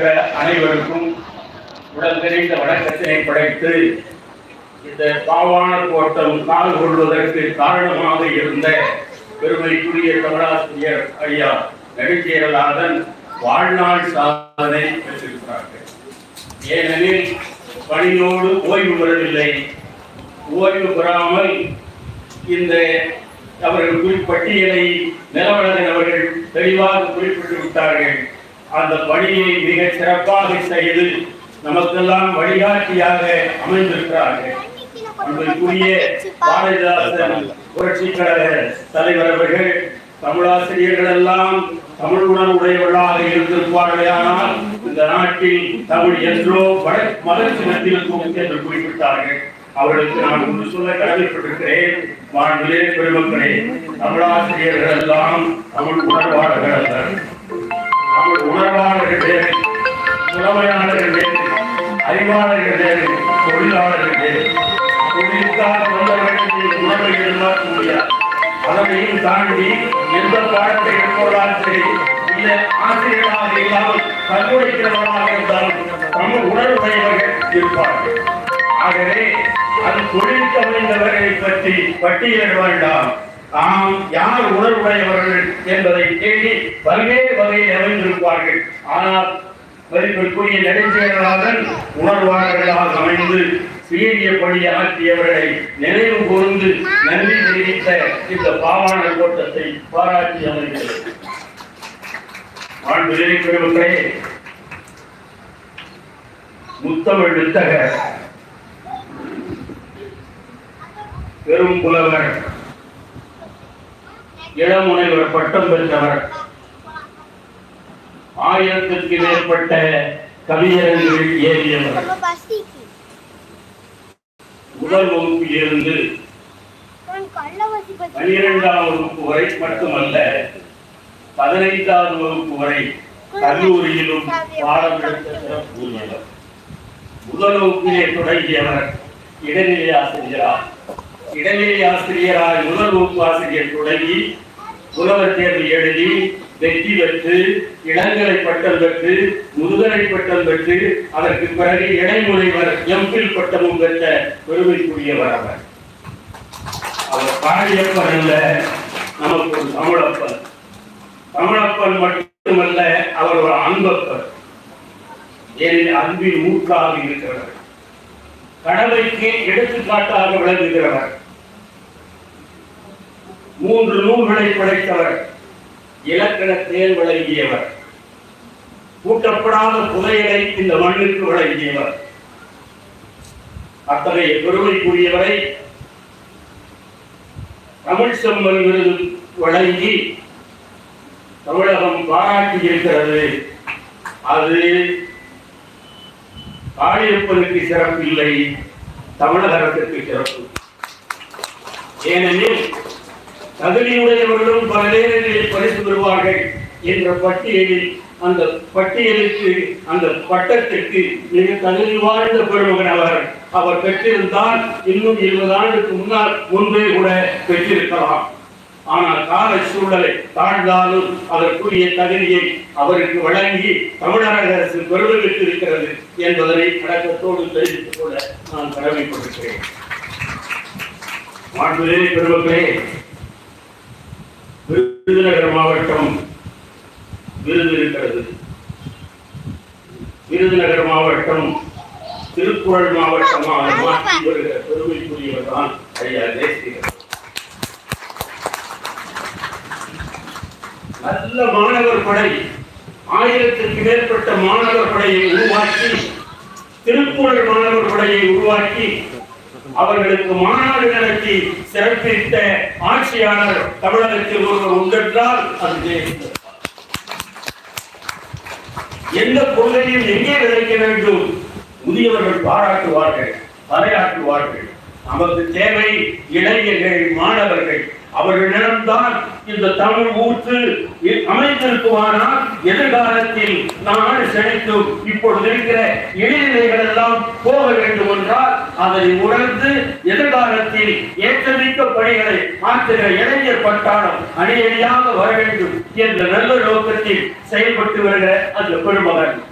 இருக்கிற அனைவருக்கும் உடல் தெரிந்த வணக்கத்தினை படைத்து இந்த பாவான கோட்டம் கால் கொள்வதற்கு காரணமாக இருந்த பெருமைக்குரிய தமிழாசிரியர் ஐயா நெடுஞ்சேரலாதன் வாழ்நாள் சாதனை பெற்றிருக்கிறார்கள். ஏனெனில் பணியோடு ஓய்வு பெறவில்லை. ஓய்வு பெறாமல் இந்த அவர்கள் குறிப்பட்டியலை பட்டியலை அவர்கள் தெளிவாக குறிப்பிட்டு விட்டார்கள். அந்த பணியை மிக சிறப்பாக செய்து நமக்கெல்லாம் வழிகாட்டியாக அமைந்திருக்கிறார்கள். அன்புக்குரிய பாரதிதாசன் புரட்சி கழக தலைவர் அவர்கள் தமிழாசிரியர்கள் எல்லாம் தமிழ் உணர்வுடையவர்களாக இருந்திருப்பார்களேயானால் இந்த நாட்டில் தமிழ் என்றோ மலர்ச்சி மத்தியிருக்கும் என்று குறிப்பிட்டார்கள். அவர்களுக்கு நான் ஒன்று சொல்ல கடமைப்பட்டிருக்கிறேன். வாழ்விலே பெருமக்களே தமிழாசிரியர்கள் எல்லாம் தமிழ் உணர்வாளர்கள் அல்ல. உணர்வாளர்கள் தேவை. புலமையாளர்கள் தேவை. அறிவாளர்கள் தேவை. தொழிலாளர்கள் தேவை. தொழிலுக்காக வந்தவர்கள் உணர்வை எதிர்பார்க்க முடியாது. அதனையும் தாண்டி எந்த பாடத்தை எடுப்பவர்களால் சரி இல்லை ஆசிரியர்களாக இல்லாமல் கல்விக்கிறவர்களாக இருந்தாலும் தம் உணர்வுடையவர்கள் இருப்பார்கள். ஆகவே அது தொழில் தமிழ்ந்தவர்களை பற்றி பட்டியலிட வேண்டாம். தாம் யார் உணர்வுடையவர்கள் என்பதை தேடி பல்வேறு வகையில் அமைந்திருப்பார்கள். ஆனால் மதிப்பிற்குரிய நெடுஞ்செயலாளன் உணர்வாளர்களாக அமைந்து சீரிய பணி ஆற்றியவர்களை நினைவு கூர்ந்து நன்றி தெரிவித்த இந்த பாவாண கோட்டத்தை பாராட்டி அமைகிறது ஆண்டு முத்தமிழ் வித்தக பெரும் புலவர் இளமுனைவர் பட்டம் பெற்றவர் ஆயிரத்திற்கு மேற்பட்ட கவிஞர்கள் ஏறியவர். முதல் வகுப்பில் இருந்து பனிரெண்டாம் வகுப்பு வரை மட்டுமல்ல பதினைந்தாவது வகுப்பு வரை கல்லூரியிலும் பாடம் எடுத்த முதல் வகுப்பிலே தொடங்கியவர் இடைநிலை ஆசிரியரா. இடைநிலை ஆசிரியராய் முதல் வகுப்பு ஆசிரியர் தொடங்கி புலவர் தேர்வு எழுதி வெற்றி பெற்று இளங்கலை பட்டம் பெற்று முதுகலை பட்டம் பெற்று அதற்கு பிறகு இடைமுறைவர் எம்பில் பட்டமும் பெற்ற பெருமைக்குரியவர் அவர் அவர் பாடியப்பன் அல்ல நமக்கு ஒரு தமிழப்பன். தமிழப்பன் மட்டுமல்ல அவர் ஒரு அன்பப்பன். ஏனெனில் அன்பின் ஊற்றாக இருக்கிறவர். கடமைக்கு எடுத்துக்காட்டாக விளங்குகிறவர். மூன்று நூல்களை படைத்தவர். இலக்கண தேர் வழங்கியவர். கூட்டப்படாத புதையலை இந்த மண்ணுக்கு வழங்கியவர். அத்தகைய பெருமைக்குரியவரை தமிழ் செம்மன் விருது வழங்கி தமிழகம் பாராட்டி இருக்கிறது. அது காளியப்பனுக்கு சிறப்பு இல்லை தமிழக அரசுக்கு சிறப்பு. ஏனெனில் தகுதியுடையவர்களும் பல நேரங்களில் பரிசு பெறுவார்கள் என்ற பட்டியலில் அந்த பட்டியலுக்கு அந்த பட்டத்திற்கு மிக தகுதி வாழ்ந்த பெருமகன் அவர். அவர் பெற்றிருந்தால் இன்னும் இருபது ஆண்டுக்கு முன்னால் முன்பே கூட பெற்றிருக்கலாம். ஆனால் கால சூழலை தாழ்ந்தாலும் அதற்குரிய தகுதியை அவருக்கு வழங்கி தமிழக அரசு பெருமை இருக்கிறது என்பதனை அடக்கத்தோடு தெரிவித்துக் கொள்ள நான் கடமைப்பட்டிருக்கிறேன். மாண்புலே பெருமக்களே விருதுநகர் மாவட்டம் விருது இருக்கிறது. விருதுநகர் மாவட்டம் திருக்குறள் மாவட்டமாக மாற்றி வருகிற பெருமைக்குரியவர் தான் ஐயா தேசிகர். நல்ல மாணவர் படை ஆயிரத்திற்கு மேற்பட்ட மாணவர் படையை உருவாக்கி திருக்குறள் மாணவர் படையை உருவாக்கி அவர்களுக்கு மாநாடு நடத்தி சிறப்பித்த ஆட்சியாளர் தமிழகத்தில் ஒருவர் உண்டென்றால் அது ஜெயலலிதா எந்த பொருளையும் எங்கே விதைக்க வேண்டும்? முதியவர்கள் பாராட்டுவார்கள் தலையாட்டுவார்கள் நமக்கு தேவை இளைஞர்கள் மாணவர்கள். அவர்களிடம்தான் இந்த தமிழ் ஊற்று அமைந்திருக்குமானால் எதிர்காலத்தில் நாடு செழித்தும் இப்பொழுது இருக்கிற இடைநிலைகள் எல்லாம் போக வேண்டும் என்றால் அதை உணர்ந்து எதிர்காலத்தில் ஏற்றமிக்க பணிகளை மாற்றுகிற இளைஞர் பட்டாளம் அணியணியாக வர வேண்டும் என்ற நல்ல நோக்கத்தில் செயல்பட்டு வருகிற அந்த பெருமகன்.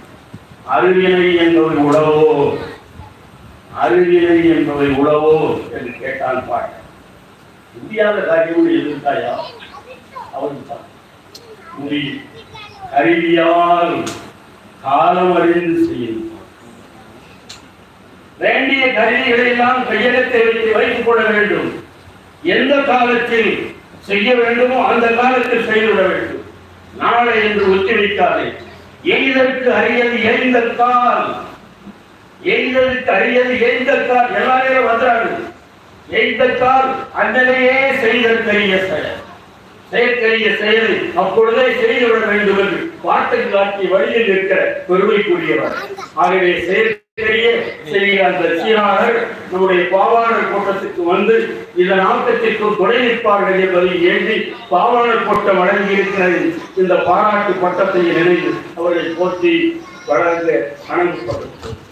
அருவினை என்பவை உழவோ? அறிவியலை என்பவை உழவோ? என்று கேட்டான் பாட்டு இந்தியாவில் காரியம் எதிர்த்தாயா அவன் தான் முடியும் கருவியால் காலம் அறிந்து செய்யும். வேண்டிய கருவிகளை எல்லாம் கையெழுத்தை வைத்து வைத்துக் கொள்ள வேண்டும். எந்த காலத்தில் செய்ய வேண்டுமோ அந்த காலத்தில் செய்துவிட வேண்டும். நாளை என்று ஒத்திவைக்காதே. எய்தற்கு அறியது எய்ந்த எய்தற்கு அறியது எய்ந்த எல்லாரும் வந்துறாங்க எய்த கால் அண்ணனையே செய்தற்கரிய செயல். செயற்கரிய செயல் அப்பொழுதே செய்துவிட வேண்டும் என்று வார்த்தை காட்டி வழியில் இருக்கிற பெருமைக்குரியவர். ஆகவே செயற்கரிய செய்கிற அந்த சீனாளர் நம்முடைய பாவாணர் கூட்டத்துக்கு வந்து இதன் ஆக்கத்திற்கு துணை நிற்பார்கள் என்பதை ஏந்தி பாவாணர் கூட்டம் வழங்கி இந்த பாராட்டு பட்டத்தை நினைவு அவர்களை போற்றி வழங்க அனுப்பப்பட்டது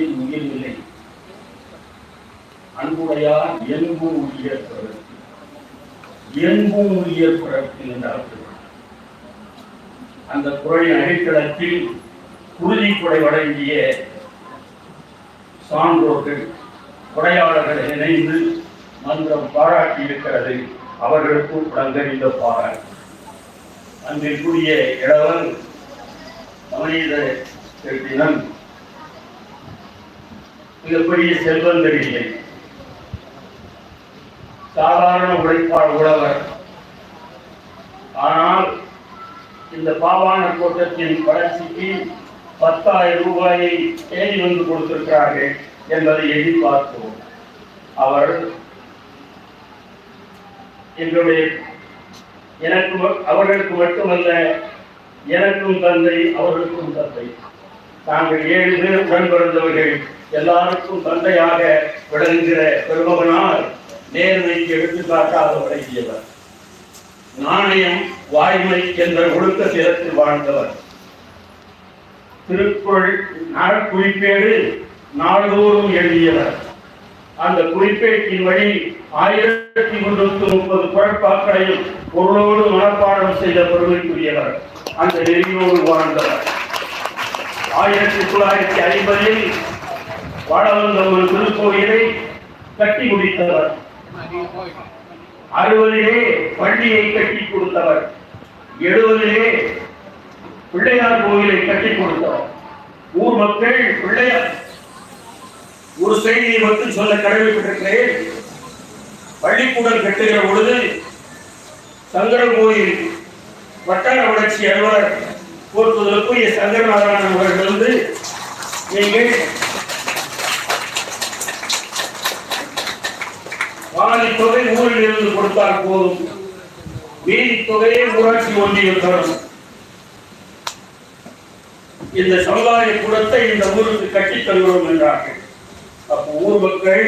அன்பின் வழியில் உயிரில்லை. அன்புடையார் எங்கு உயிர் பிறப்பு எங்கு உயிர் பிறப்பு என்றார் அந்த குரலின் அடித்தளத்தில் குருதி உறுதிக்குடை வழங்கிய சான்றோர்கள் கொடையாளர்கள் இணைந்து மந்திரம் பாராட்டி இருக்கிறது அவர்களுக்கும் வழங்கறிந்த பாராட்டு அன்பிற்குரிய இளவன் மனித தினம் மிகப்பெரிய செல்வந்தர் இல்லை சாதாரண உழைப்பாளர் உழவர். ஆனால் இந்த பாவான கோட்டத்தின் வளர்ச்சிக்கு பத்தாயிரம் ரூபாயை தேடி வந்து கொடுத்திருக்கிறார்கள் என்பதை எதிர்பார்த்தோம். அவர் எங்களுடைய எனக்கு ம- அவர்களுக்கு மட்டுமல்ல எனக்கும் தந்தை அவர்களுக்கும் தந்தை. நாங்கள் ஏழு பேர் உடன் பிறந்தவர்கள் எல்லாருக்கும் தந்தையாக விளங்குகிற பெருமகனால் நேர்மைக்கு எடுத்துக்காட்டாக விளங்கியவர் நாணயம் வாய்மை என்ற ஒழுக்க சிலத்தில் வாழ்ந்தவர். திருக்குறள் நாள் குறிப்பேடு நாள்தோறும் எழுதியவர். அந்த குறிப்பேட்டின் வழி ஆயிரத்தி முன்னூத்தி முப்பது குழப்பாக்களையும் பொருளோடு மனப்பாடம் செய்த பெருமைக்குரியவர். அந்த நெறியோடு வாழ்ந்தவர். ஆயிரத்தி தொள்ளாயிரத்தி ஐம்பதில் வாழவந்த ஒரு திருக்கோயிலை கட்டி முடித்தவர். அறுபதிலே பள்ளியை கட்டி கொடுத்தவர். எழுபதிலே பிள்ளையார் கோயிலை கட்டி கொடுத்தவர். ஊர் மக்கள் பிள்ளையார். ஒரு செய்தியை மட்டும் சொல்ல கடமைப்பட்டிருக்கிறேன். பள்ளிக்கூடம் கட்டுகிற பொழுது சங்கரன் கோயில் வட்டார வளர்ச்சி அலுவலர் போற்றுவதற்குரிய சங்கரநாராயணன் அவர்கள் வந்து நீங்கள் பாதி தொகை ஊரில் இருந்து கொடுத்தால் போதும். மீதி தொகையை ஊராட்சி ஒன்றியம் தரும் இந்த சமுதாய கூடத்தை இந்த ஊருக்கு கட்டித் தருகிறோம் என்றார்கள். அப்போ ஊர் மக்கள்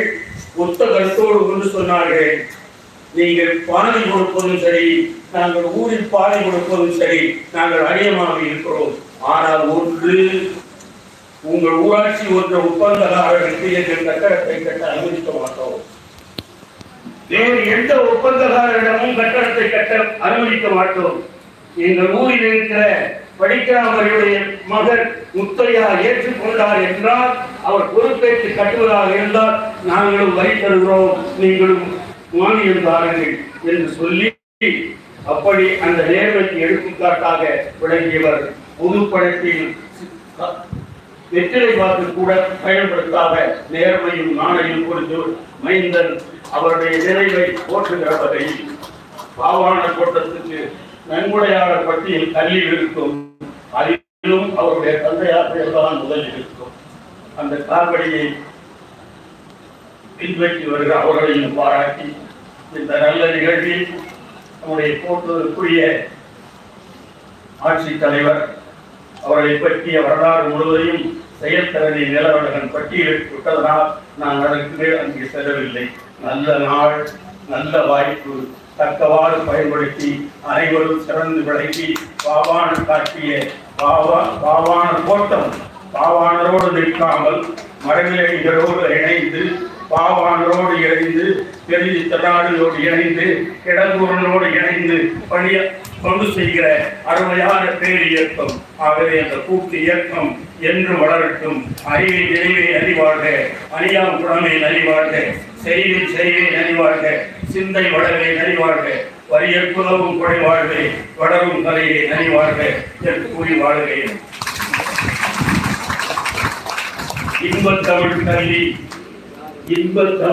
ஒத்த கருத்தோடு கொண்டு சொன்னார்கள். நீங்கள் பணம் கொடுப்பதும் சரி நாங்கள் ஊரில் பாலை கொடுப்பதும் சரி நாங்கள் அரியமாக இருக்கிறோம். ஆனால் ஒன்று உங்கள் ஊராட்சி ஒன்ற ஒப்பந்ததாரர்களுக்கு எங்கள் கட்டடத்தை கட்ட அனுமதிக்க மாட்டோம். வேறு எந்த ஒப்பந்ததாரரிடமும் கட்டடத்தை கட்ட அனுமதிக்க மாட்டோம். எங்கள் ஊரில் இருக்கிற படிக்காமருடைய மகன் முத்தையா ஏற்றுக்கொண்டார் என்றால் அவர் பொறுப்பேற்று கட்டுவதாக இருந்தால் நாங்களும் வரி தருகிறோம். நீங்களும் மானியம் தாருங்கள் என்று சொல்லி அப்படி அந்த நேர்மைக்கு எடுத்துக்காட்டாக விளங்கியவர் பொதுப்படத்தில் வெற்றிலை பார்த்து கூட பயன்படுத்தாத நேர்மையும் நாணையும் கொடுத்து மைந்தன் அவருடைய நிறைவை போற்றுகிற வகையில் பாவான கோட்டத்துக்கு நன்கொடையாளர் பட்டியல் தள்ளி இருக்கும் அதிலும் அவருடைய தந்தையார் தான் முதலில் இருக்கும். அந்த காவடியை பின்பற்றி வருகிற அவர்களையும் பாராட்டி இந்த நல்ல நிகழ்வில் நம்முடைய போற்றுவதற்குரிய ஆட்சித் தலைவர் அவர்களை பற்றிய வரலாறு முழுவதையும் செயல்திறனை நிலவரகன் பட்டியலிட்டு விட்டதனால் நான் அதற்கு அங்கே செல்லவில்லை. நல்ல நாள் நல்ல வாய்ப்பு தக்கவாறு பயன்படுத்தி அனைவரும் சிறந்து விளங்கி பாவான காட்டிய பாவா பாவான கோட்டம் பாவாணரோடு நிற்காமல் மரநிலைகளோடு இணைந்து பாவானோடு இணைந்து பெரிய தடாடுகளோடு இணைந்து கிடங்கூரனோடு இணைந்து பணிய கொண்டு செய்கிற அருமையான பேர் இயக்கம். ஆகவே அந்த கூட்டு இயக்கம் என்று வளரட்டும். அறிவை நினைவை அறிவாழ்க. அணியாம் குணமை அறிவாழ்க செய்தி செய்வை அறிவாழ்க சிந்தை வளரை குலவும் வரியற்புதவும் குறைவாழ்வே வளரும் கலையை அறிவாழ்க என்று கூறி வாழ்கிறேன். இன்பத்தமிழ் கல்வி இன்பத்தமிழ்